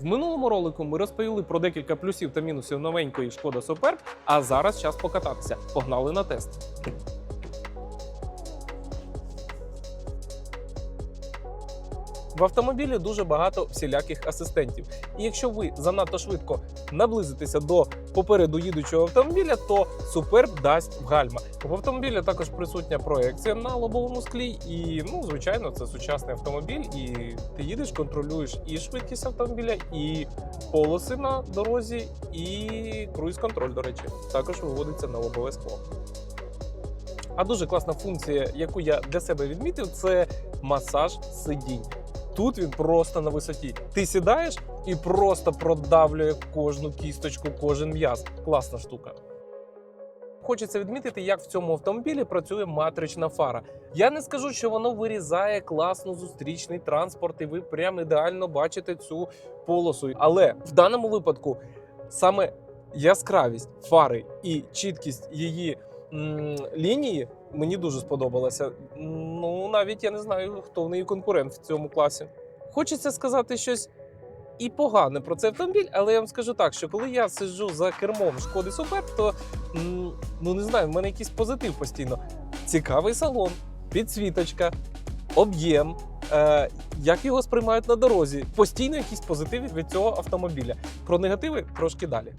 В минулому ролику ми розповіли про декілька плюсів та мінусів новенької шкода Superb, а зараз час покататися. Погнали на тест. В автомобілі дуже багато всіляких асистентів. І якщо ви занадто швидко наблизитеся до попереду їдучого автомобіля, то Superb дасть гальма. В автомобілі також присутня проекція на лобовому склі, і ну, звичайно, це сучасний автомобіль. І ти їдеш, контролюєш і швидкість автомобіля, і полоси на дорозі, і круїз-контроль, до речі, також виводиться на лобове скло. А дуже класна функція, яку я для себе відмітив, це масаж сидінь. Тут він просто на висоті. Ти сідаєш і просто продавлює кожну кісточку, кожен м'яз. Класна штука. Хочеться відмітити, як в цьому автомобілі працює матрична фара. Я не скажу, що воно вирізає класно зустрічний транспорт, і ви прям ідеально бачите цю полосу. Але в даному випадку саме яскравість фари і чіткість її м, лінії мені дуже сподобалася. Ну навіть я не знаю, хто в неї конкурент в цьому класі. Хочеться сказати щось і погане про цей автомобіль, але я вам скажу так, що коли я сиджу за кермом шкоди Superb, то ну не знаю, в мене якийсь позитив постійно. Цікавий салон, підсвіточка, об'єм. Е, як його сприймають на дорозі? Постійно якісь позитиви від цього автомобіля. Про негативи трошки далі.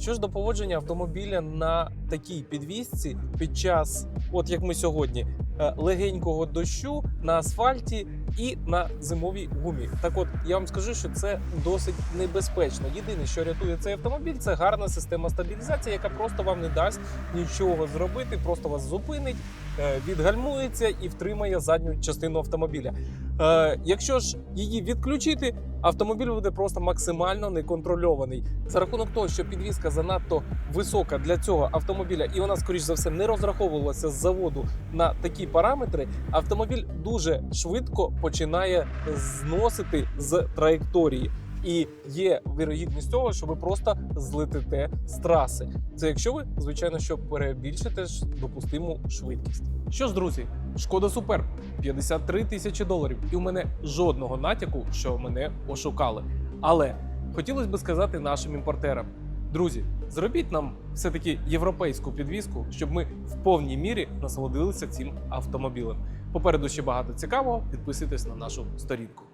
Що ж до поводження автомобіля на такій підвісці під час, от як ми сьогодні, е, легенького дощу на асфальті і на зимовій гумі. Так от я вам скажу, що це досить небезпечно. Єдине, що рятує цей автомобіль, це гарна система стабілізації, яка просто вам не дасть нічого зробити, просто вас зупинить, е, відгальмується і втримає задню частину автомобіля. Е, Якщо ж її відключити, автомобіль буде просто максимально неконтрольований. За рахунок того, що підвізка занадто висока для цього автомобіля, і вона, скоріш за все, не розраховувалася з заводу на такі параметри, автомобіль дуже швидко починає зносити з траєкторії. І є вірогідність того, що ви просто злетите з траси. Це якщо ви, звичайно, що перебільшите допустиму швидкість. Що ж, друзі, шкода супер 53 тисячі доларів, і у мене жодного натяку, що мене ошукали. Але хотілося б сказати нашим імпортерам: друзі, зробіть нам все-таки європейську підвізку, щоб ми в повній мірі насолодилися цим автомобілем. Попереду ще багато цікавого. Підписуйтесь на нашу сторінку.